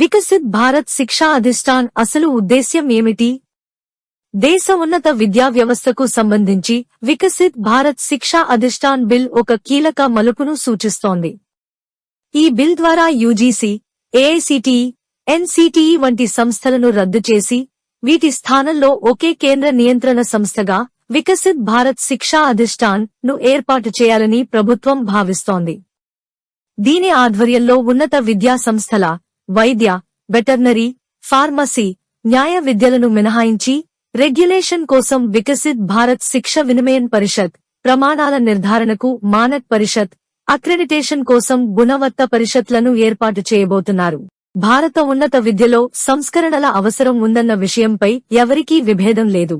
వికసిత్ భారత్ శిక్షా అధిష్టాన్ అసలు ఉద్దేశ్యం ఏమిటి? దేశ ఉన్నత విద్యా వ్యవస్థకు సంబంధించి వికసిత్ భారత్ శిక్షా అధిష్టాన్ బిల్ ఒక కీలక మలుపును సూచిస్తోంది. ఈ బిల్ ద్వారా యూజీసీ ఏఐసిటిఈ ఎన్సిటిఈ వంటి సంస్థలను రద్దు చేసి వీటి స్థానంలో ఒకే కేంద్ర నియంత్రణ సంస్థగా వికసిత్ భారత్ శిక్షా అధిష్టాన్ను ఏర్పాటు చేయాలని ప్రభుత్వం భావిస్తోంది. దీని ఆధ్వర్యంలో ఉన్నత విద్యా సంస్థల వైద్య వెటర్నరీ ఫార్మసీ న్యాయ విద్యలను మినహాయించి రెగ్యులేషన్ కోసం వికసిత్ భారత్ శిక్ష వినిమయన్ పరిషత్ ప్రమాణాల నిర్ధారణకు మానక్ పరిషత్ అక్రెడిటేషన్ కోసం గుణవత్త పరిషత్లను ఏర్పాటు చేయబోతున్నారు. భారత ఉన్నత విద్యలో సంస్కరణల అవసరం ఉందన్న విషయంపై ఎవరికీ విభేదం లేదు.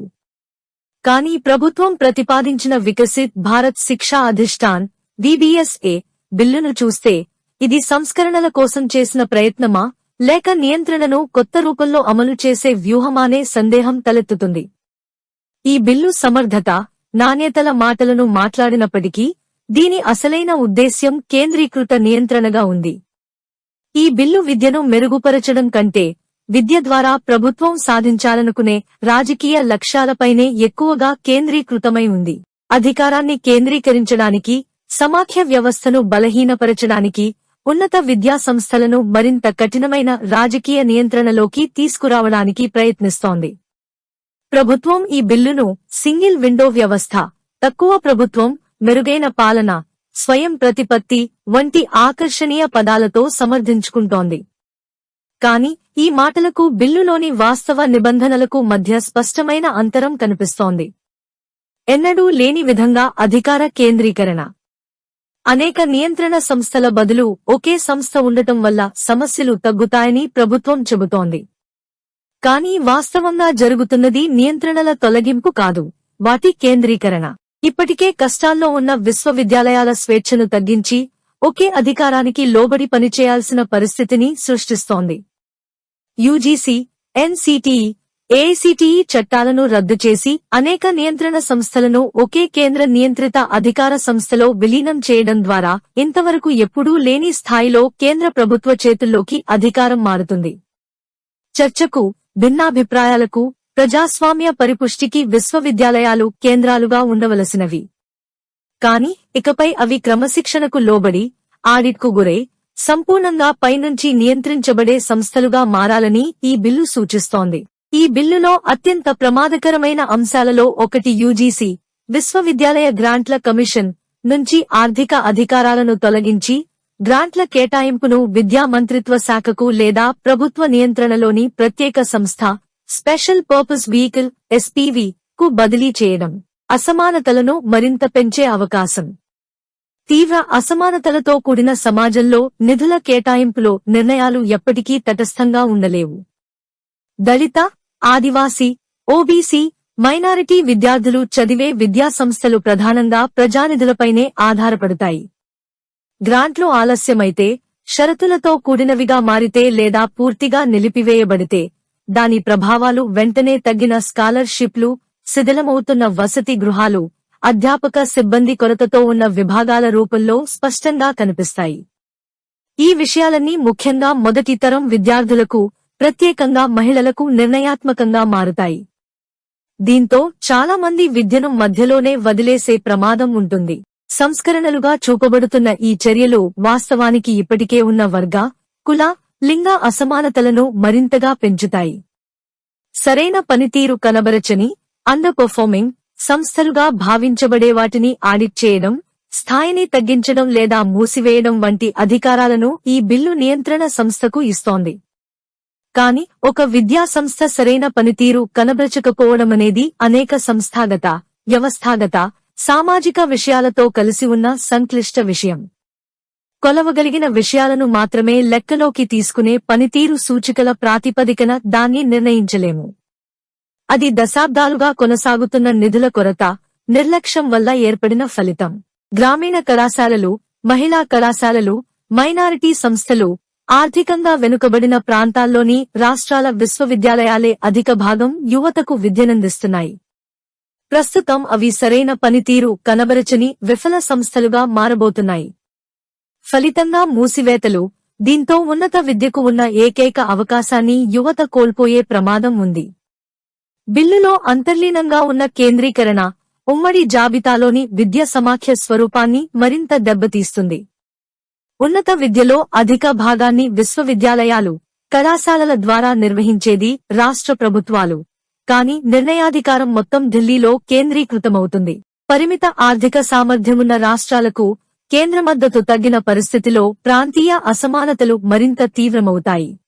కానీ ప్రభుత్వం ప్రతిపాదించిన వికసిత్ భారత్ శిక్షా అధిష్టాన్ విబిఎస్ఏ బిల్లును చూస్తే ఇది సంస్కరణల కోసం చేసిన ప్రయత్నమా? లేక నియంత్రణను కొత్త రూపంలో అమలు చేసే వ్యూహమానే సందేహం తలెత్తుతుంది. ఈ బిల్లు సమర్థత నాణ్యతల మాటలను మాట్లాడినప్పటికీ దీని అసలైన ఉద్దేశ్యం కేంద్రీకృత నియంత్రణగా ఉంది. ఈ బిల్లు విద్యను మెరుగుపరచడం కంటే విద్య ద్వారా ప్రభుత్వం సాధించాలనుకునే రాజకీయ లక్ష్యాలపైనే ఎక్కువగా కేంద్రీకృతమై ఉంది. అధికారాన్ని కేంద్రీకరించడానికి సమాఖ్య వ్యవస్థను బలహీనపరచడానికి ఉన్నత విద్యా సంస్థలను మరింత కఠినమైన రాజకీయ నియంత్రణలోకి తీసుకురావడానికి ప్రయత్నిస్తోంది. ప్రభుత్వం ఈ బిల్లును సింగిల్ విండో వ్యవస్థ తక్కువ ప్రభుత్వం మెరుగైన పాలన స్వయం ప్రతిపత్తి వంటి ఆకర్షణీయ పదాలతో సమర్థించుకుంటోంది. కాని ఈ మాటలకు బిల్లులోని వాస్తవ నిబంధనలకు మధ్య స్పష్టమైన అంతరం కనిపిస్తోంది. ఎన్నడూ లేని విధంగా అధికార కేంద్రీకరణ అనేక నియంత్రణ సంస్థల బదులు ఒకే సంస్థ ఉండటం వల్ల సమస్యలు తగ్గుతాయని ప్రభుత్వం చెబుతోంది. కానీ వాస్తవంగా జరుగుతున్నది నియంత్రణల తొలగింపు కాదు వాటి కేంద్రీకరణ. ఇప్పటికే కష్టాల్లో ఉన్న విశ్వవిద్యాలయాల స్వేచ్ఛను తగ్గించి ఒకే అధికారానికి లోబడి పనిచేయాల్సిన పరిస్థితిని సృష్టిస్తోంది. యూజీసీ ఎన్సిటిఈ ఏఐసిటిఈ చట్టాలను రద్దు చేసి అనేక నియంత్రణ సంస్థలను ఒకే కేంద్ర నియంత్రిత అధికార సంస్థలో విలీనం చేయడం ద్వారా ఇంతవరకు ఎప్పుడూ లేని స్థాయిలో కేంద్ర ప్రభుత్వ చేతుల్లోకి అధికారం మారుతుంది. చర్చకు భిన్నాభిప్రాయాలకు ప్రజాస్వామ్య పరిపుష్టికి విశ్వవిద్యాలయాలు కేంద్రాలుగా ఉండవలసినవి. కాని ఇకపై అవి క్రమశిక్షణకు లోబడి ఆడిట్కు గురై సంపూర్ణంగా పైనుంచి నియంత్రించబడే సంస్థలుగా మారాలని ఈ బిల్లు సూచిస్తోంది. ఈ బిల్లులో అత్యంత ప్రమాదకరమైన అంశాలలో ఒకటి యూజీసీ విశ్వవిద్యాలయ గ్రాంట్ల కమిషన్ నుంచి ఆర్థిక అధికారాలను తొలగించి గ్రాంట్ల కేటాయింపును విద్యా మంత్రిత్వ శాఖకు లేదా ప్రభుత్వ నియంత్రణలోని ప్రత్యేక సంస్థ స్పెషల్ పర్పస్ వెహికల్ ఎస్పీవి కు బదిలీ చేయడం అసమానతలను మరింత పెంచే అవకాశం. తీవ్ర అసమానతలతో కూడిన సమాజంలో నిధుల కేటాయింపులో నిర్ణయాలు ఎప్పటికీ తటస్థంగా ఉండలేవు. దళిత ఆదివాసీ ఓబీసీ మైనారిటీ విద్యార్థులు చదివే విద్యా సంస్థలు ప్రధానంగా ప్రజానిధులపైనే ఆధారపడతాయి. గ్రాంట్లు ఆలస్యమైతే షరతులతో కూడినవిగా మారితే లేదా పూర్తిగా నిలిపివేయబడితే దాని ప్రభావాలు వెంటనే తగ్గిన స్కాలర్షిప్లు శిథిలమవుతున్న వసతి గృహాలు అధ్యాపక సిబ్బంది కొరతతో ఉన్న విభాగాల రూపంలో స్పష్టంగా కనిపిస్తాయి. ఈ విషయాలన్నీ ముఖ్యంగా మొదటి తరం విద్యార్థులకు ప్రత్యేకంగా మహిళలకు నిర్ణయాత్మకంగా మారుతాయి. దీంతో చాలామంది విద్యను మధ్యలోనే వదిలేసే ప్రమాదం ఉంటుంది. సంస్కరణలుగా చూపబడుతున్న ఈ చర్యలు వాస్తవానికి ఇప్పటికే ఉన్న వర్గ కుల లింగ అసమానతలను మరింతగా పెంచుతాయి. సరైన పనితీరు కనబరచని అండర్ పర్ఫార్మింగ్ సంస్థలుగా భావించబడే వాటిని ఆడిట్ చేయడం స్థాయిని తగ్గించడం లేదా మూసివేయడం వంటి అధికారాలను ఈ బిల్లు నియంత్రణ సంస్థకు ఇస్తోంది. కాని ఒక విద్యా సంస్థ సరైన పనితీరు కనబరచకపోవడమనేది అనేక సంస్థాగత వ్యవస్థాగత సామాజిక విషయాలతో కలిసి ఉన్న సంక్లిష్ట విషయం. కొలవగలిగిన విషయాలను మాత్రమే లెక్కలోకి తీసుకునే పనితీరు సూచికల ప్రాతిపదికన దాన్ని నిర్ణయించలేము. అది దశాబ్దాలుగా కొనసాగుతున్న నిధుల కొరత నిర్లక్ష్యం వల్ల ఏర్పడిన ఫలితం. గ్రామీణ కళాశాలలు మహిళా కళాశాలలు మైనారిటీ సంస్థలు ఆర్థికంగా వెనుకబడిన ప్రాంతాల్లోని రాష్ట్రాల విశ్వవిద్యాలయాలే అధిక భాగం యువతకు విద్యనందిస్తున్నాయి. ప్రస్తుతం అవి సరైన పనితీరు కనబరచని విఫల సంస్థలుగా మారబోతున్నాయి. ఫలితంగా మూసివేతలు దీంతో ఉన్నత విద్యకు ఉన్న ఏకైక అవకాశాన్ని యువత కోల్పోయే ప్రమాదం ఉంది. బిల్లులో అంతర్లీనంగా ఉన్న కేంద్రీకరణ ఉమ్మడి జాబితాలోని విద్య సమాఖ్య స్వరూపాన్ని మరింత దెబ్బతీస్తుంది. ఉన్నత విద్యలో అధిక భాగాన్ని విశ్వవిద్యాలయాలు కళాశాలల ద్వారా నిర్వహించేది రాష్ట్ర ప్రభుత్వాలు. కాని నిర్ణయాధికారం మొత్తం ఢిల్లీలో కేంద్రీకృతమవుతుంది. పరిమిత ఆర్థిక సామర్థ్యమున్న రాష్ట్రాలకు కేంద్ర మద్దతు తగ్గిన పరిస్థితిలో ప్రాంతీయ అసమానతలు మరింత తీవ్రమవుతాయి.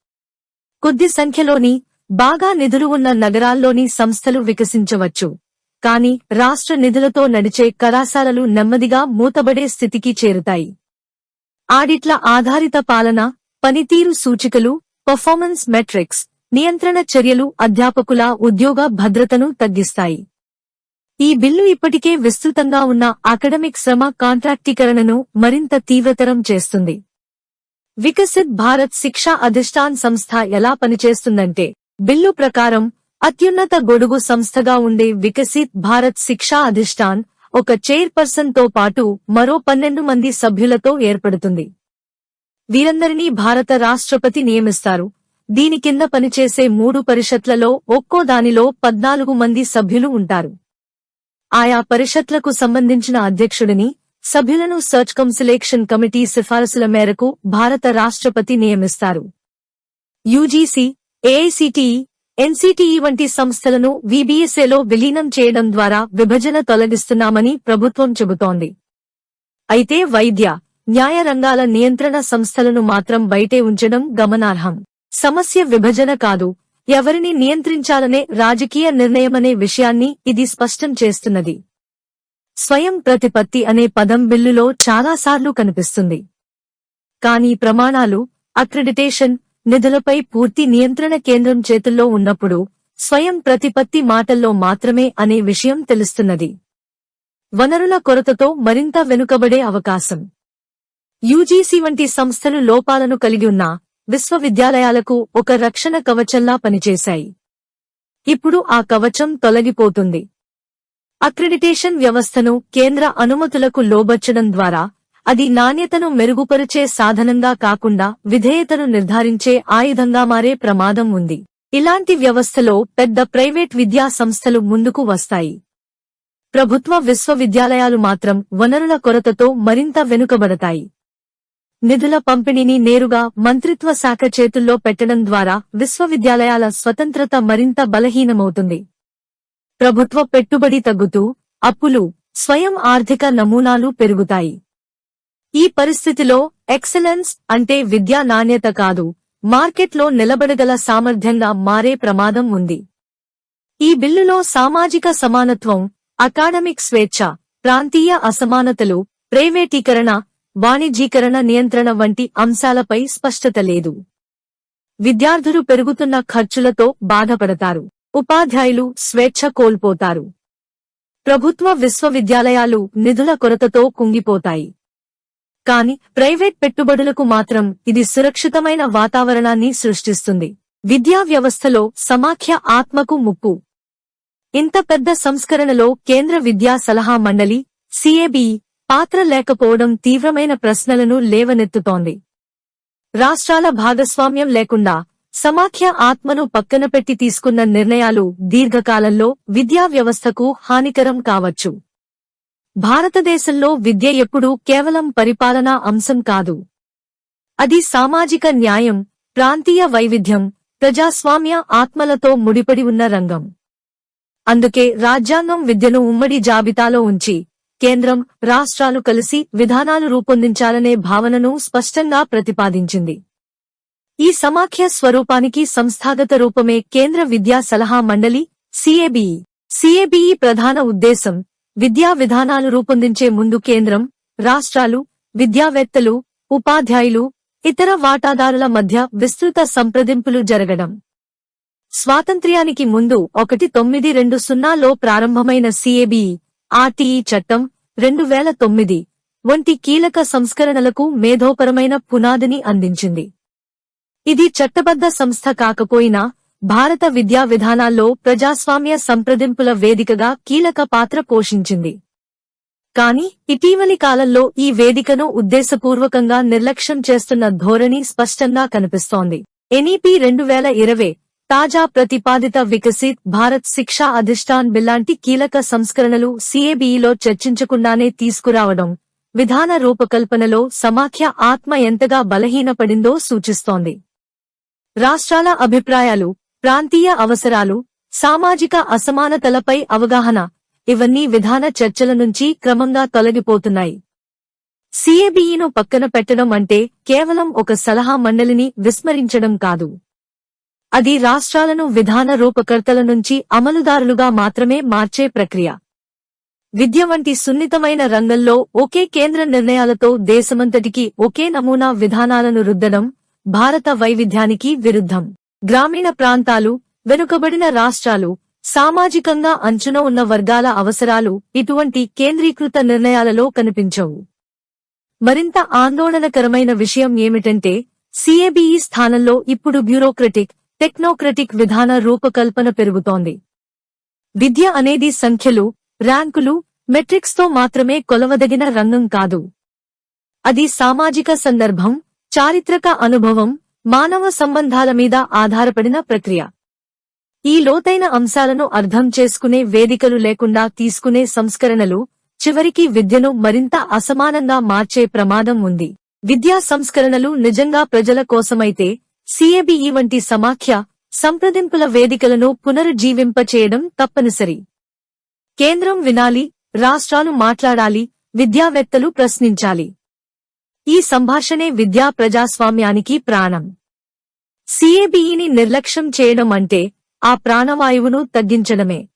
కొద్ది సంఖ్యలోని బాగా నిధులు ఉన్న నగరాల్లోని సంస్థలు వికసించవచ్చు. కాని రాష్ట్ర నిధులతో నడిచే కళాశాలలు నెమ్మదిగా మూతబడే స్థితికి చేరుతాయి. ఆడిట్ల ఆధారిత పాలన పనితీరు సూచికలు పర్ఫార్మెన్స్ మెట్రిక్స్ నియంత్రణ చర్యలు అధ్యాపకుల ఉద్యోగ భద్రతను తగ్గిస్తాయి. ఈ బిల్లు ఇప్పటికే విస్తృతంగా ఉన్న అకాడమిక్ శ్రమ కాంట్రాక్టీకరణను మరింత తీవ్రతరం చేస్తుంది. వికసిత్ భారత్ శిక్షా అధిష్టాన్ సంస్థ ఎలా పనిచేస్తుందంటే బిల్లు ప్రకారం అత్యున్నత గొడుగు సంస్థగా ఉండే వికసిత్ భారత్ శిక్షా అధిష్టాన్ ఒక చైర్పర్సన్తో పాటు మరో పన్నెండు మంది సభ్యులతో ఏర్పడుతుంది. వీరందరినీ భారత రాష్ట్రపతి నియమిస్తారు. దీని కింద పనిచేసే మూడు పరిషత్లలో ఒక్కో దానిలో పద్నాలుగు మంది సభ్యులు ఉంటారు. ఆయా పరిషత్లకు సంబంధించిన అధ్యక్షుడిని సభ్యులను సర్చ్ కౌన్సిలేక్షన్ కమిటీ సిఫారసుల మేరకు భారత రాష్ట్రపతి నియమిస్తారు. యూజీసీ ఏఐసిటిఈ ఎన్సిటిఈ వంటి సంస్థలను విబిఎస్ఏలో విలీనం చేయడం ద్వారా విభజన తొలగిస్తున్నామని ప్రభుత్వం చెబుతోంది. అయితే వైద్య న్యాయ రంగాల నియంత్రణ సంస్థలను మాత్రం బయటే ఉంచడం గమనార్హం. సమస్య విభజన కాదు ఎవరిని నియంత్రించాలనే రాజకీయ నిర్ణయమనే విషయాన్ని ఇది స్పష్టం చేస్తున్నది. స్వయం ప్రతిపత్తి అనే పదం బిల్లులో చాలాసార్లు కనిపిస్తుంది. కానీ ప్రమాణాలు అక్రెడిటేషన్ నిధులపై పూర్తి నియంత్రణ కేంద్రం చేతుల్లో ఉన్నప్పుడు స్వయం ప్రతిపత్తి మాటల్లో మాత్రమే అనే విషయం తెలుస్తున్నది. వనరుల కొరతతో మరింత వెనుకబడే అవకాశం. యూజీసీ వంటి సంస్థలు లోపాలను కలిగి ఉన్న విశ్వవిద్యాలయాలకు ఒక రక్షణ కవచంలా పనిచేశాయి. ఇప్పుడు ఆ కవచం తొలగిపోతుంది. అక్రిడిటేషన్ వ్యవస్థను కేంద్ర అనుమతులకు లోబర్చడం ద్వారా అది నాణ్యతను మెరుగుపరిచే సాధనంగా కాకుండా విధేయతను నిర్ధారించే ఆయుధంగా మారే ప్రమాదం ఉంది. ఇలాంటి వ్యవస్థలో పెద్ద ప్రైవేట్ విద్యా సంస్థలు ముందుకు వస్తాయి. ప్రభుత్వ విశ్వవిద్యాలయాలు మాత్రం వనరుల కొరతతో మరింత వెనుకబడతాయి. నిధుల పంపిణీని నేరుగా మంత్రిత్వ శాఖ చేతుల్లో పెట్టడం ద్వారా విశ్వవిద్యాలయాల స్వతంత్రత మరింత బలహీనమవుతుంది. ప్రభుత్వ పెట్టుబడి తగ్గుతూ అప్పులు స్వయం ఆర్థిక నమూనాలు పెరుగుతాయి. ఈ పరిస్థితిలో ఎక్సలెన్స్ అంటే విద్యా నాణ్యత కాదు. మార్కెట్లో నిలబడగల సామర్థ్యంగా మారే ప్రమాదం ఉంది. ఈ బిల్లులో సామాజిక సమానత్వం అకాడమిక్ స్వేచ్ఛ ప్రాంతీయ అసమానతలు ప్రైవేటీకరణ వాణిజ్యీకరణ నియంత్రణ వంటి అంశాలపై స్పష్టత లేదు. విద్యార్థులు పెరుగుతున్న ఖర్చులతో బాధపడతారు. ఉపాధ్యాయులు స్వేచ్ఛ కోల్పోతారు. ప్రభుత్వ విశ్వవిద్యాలయాలు నిధుల కొరతతో కుంగిపోతాయి. కాని ప్రైవేట్ పెట్టుబడులకు మాత్రం ఇది సురక్షితమైన వాతావరణాన్ని సృష్టిస్తుంది. విద్యా వ్యవస్థలో సమాఖ్య ఆత్మకు ముప్పు. ఇంత పెద్ద సంస్కరణలో కేంద్ర విద్యా సలహా మండలి సిఏబి పాత్ర లేకపోవడం తీవ్రమైన ప్రశ్నలను లేవనెత్తుతోంది. రాష్ట్రాల భాగస్వామ్యం లేకుండా సమాఖ్య ఆత్మను పక్కన పెట్టి తీసుకున్న నిర్ణయాలు దీర్ఘకాలంలో విద్యా వ్యవస్థకు హానికరం కావచ్చు. భారతదేశంలో విద్య ఎప్పుడూ కేవలం పరిపాలనా అంశం కాదు. అది సామాజిక న్యాయం ప్రాంతీయ వైవిధ్యం ప్రజాస్వామ్య ఆత్మలతో ముడిపడి ఉన్న రంగం. అందుకే రాజ్యాంగం విద్యను ఉమ్మడి జాబితాలో ఉంచి కేంద్రం రాష్ట్రాలు కలిసి విధానాలు రూపొందించాలనే భావనను స్పష్టంగా ప్రతిపాదించింది. ఈ సమాఖ్య స్వరూపానికి సంస్థాగత రూపమే కేంద్ర విద్యా సలహా మండలి సిఏబిఈ సిఏబిఈ ప్రధాన ఉద్దేశం విద్యా విధానాలు రూపొందించే ముందు కేంద్రం రాష్ట్రాలు విద్యావేత్తలు ఉపాధ్యాయులు ఇతర వాటాదారుల మధ్య విస్తృత సంప్రదింపులు జరగడం. స్వాతంత్ర్యానికి ముందు ఒకటి తొమ్మిది రెండు సున్నాలో ప్రారంభమైన సిఏబిఈ ఆర్టీఈ చట్టం రెండు వేల తొమ్మిది వంటి కీలక సంస్కరణలకు మేధోపరమైన పునాదిని అందించింది. ఇది చట్టబద్ధ సంస్థ కాకపోయినా భారత విద్యా విధానాల్లో ప్రజాస్వామ్య సంప్రదింపుల వేదికగా కీలక పాత్ర పోషించింది. కానీ ఇటీవలి కాలంలో ఈ వేదికను ఉద్దేశపూర్వకంగా నిర్లక్ష్యం చేస్తున్న ధోరణి స్పష్టంగా కనిపిస్తోంది. ఎన్ఈపీ రెండు వేల ఇరవై తాజా ప్రతిపాదిత వికసిత్ భారత్ శిక్షా అధిష్టాన్ బిల్లాంటి కీలక సంస్కరణలు సిఏబిఈలో చర్చించకుండానే తీసుకురావడం విధాన రూపకల్పనలో సమాఖ్య ఆత్మ ఎంతగా బలహీనపడిందో సూచిస్తోంది. రాష్ట్రాల అభిప్రాయాలు ప్రాంతీయ అవసరాలు సామాజిక అసమానతలపై అవగాహన ఇవన్నీ విధాన చర్చల నుంచి క్రమంగా తొలగిపోతున్నాయి. సీఏబీఈను పక్కన పెట్టడం అంటే కేవలం ఒక సలహా మండలిని విస్మరించడం కాదు. అది రాష్ట్రాలను విధాన రూపకర్తల నుంచి అమలుదారులుగా మాత్రమే మార్చే ప్రక్రియ. విద్య వంటి సున్నితమైన రంగంలో ఒకే కేంద్ర నిర్ణయాలతో దేశమంతటికి ఒకే నమూనా విధానాలను రుద్దడం భారత వైవిధ్యానికి విరుద్ధం. గ్రామీణ ప్రాంతాలు వెనుకబడిన రాష్ట్రాలు సామాజికంగా అంచున ఉన్న వర్గాల అవసరాలు ఇటువంటి కేంద్రీకృత నిర్ణయాలలో కనిపించవు. మరింత ఆందోళనకరమైన విషయం ఏమిటంటే సిఏబిఈ స్థానంలో ఇప్పుడు బ్యూరోక్రటిక్ టెక్నోక్రటిక్ విధాన రూపకల్పన పెరుగుతోంది. విద్య అనేది సంఖ్యలు ర్యాంకులు మెట్రిక్స్తో మాత్రమే కొలవదగిన రంగం కాదు. అది సామాజిక సందర్భం చారిత్రక అనుభవం మానవ సంబంధాల మీద ఆధారపడిన ప్రక్రియ. ఈ లోతైన అంశాలను అర్థం చేసుకునే వేదికలు లేకుండా తీసుకునే సంస్కరణలు చివరికి విద్యను మరింత అసమానంగా మార్చే ప్రమాదం ఉంది. విద్యా సంస్కరణలు నిజంగా ప్రజల కోసమైతే సిఏబిఈ వంటి సమాఖ్య సంప్రదింపుల వేదికలను పునరుజ్జీవింపచేయడం తప్పనిసరి. కేంద్రం వినాలి రాష్ట్రాలు మాట్లాడాలి విద్యావేత్తలు ప్రశ్నించాలి. ఈ సంభాషణే విద్యా ప్రజాస్వామ్యానికి ప్రాణం. సిఏబిఈని నిర్లక్ష్యం చేయడం అంటే ఆ ప్రాణవాయువును తగ్గించడమే.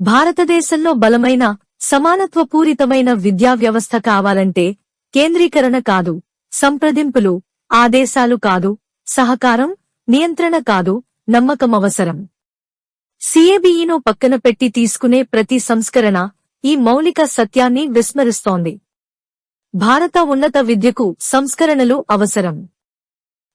భారతదేశంలో బలమైన సమానత్వపూరితమైన విద్యా వ్యవస్థ కావాలంటే కేంద్రీకరణ కాదు సంప్రదింపులు ఆదేశాలు కాదు సహకారం నియంత్రణ కాదు నమ్మకం అవసరం. సిఏబిఈను పక్కన పెట్టి తీసుకునే ప్రతి సంస్కరణ ఈ మౌలిక సత్యాన్ని విస్మరిస్తోంది. భారత ఉన్నత విద్యకు సంస్కరణలు అవసరం.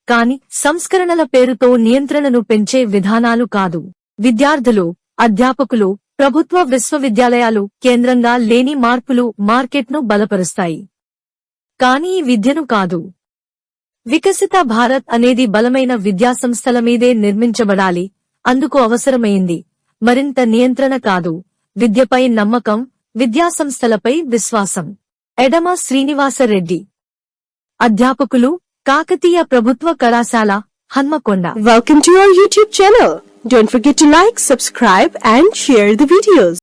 కాని సంస్కరణల పేరుతో నియంత్రణను పెంచే విధానాలు కాదు. విద్యార్థులు అధ్యాపకులు ప్రభుత్వ విశ్వవిద్యాలయాలు కేంద్రంగా లేని మార్పులు మార్కెట్ను బలపరుస్తాయి. కానీ ఈ విద్యను కాదు. వికసిత భారత్ అనేది బలమైన విద్యాసంస్థల మీదే నిర్మించబడాలి. అందుకు అవసరమైంది. మరింత నియంత్రణ కాదు. విద్యపై నమ్మకం విద్యాసంస్థలపై విశ్వాసం. ఎడమ శ్రీనివాసరెడ్డి అధ్యాపకులు కాకతీయ ప్రభుత్వ కళాశాల Hanamkonda Welcome to our YouTube channel. Don't forget to like, subscribe and share the videos.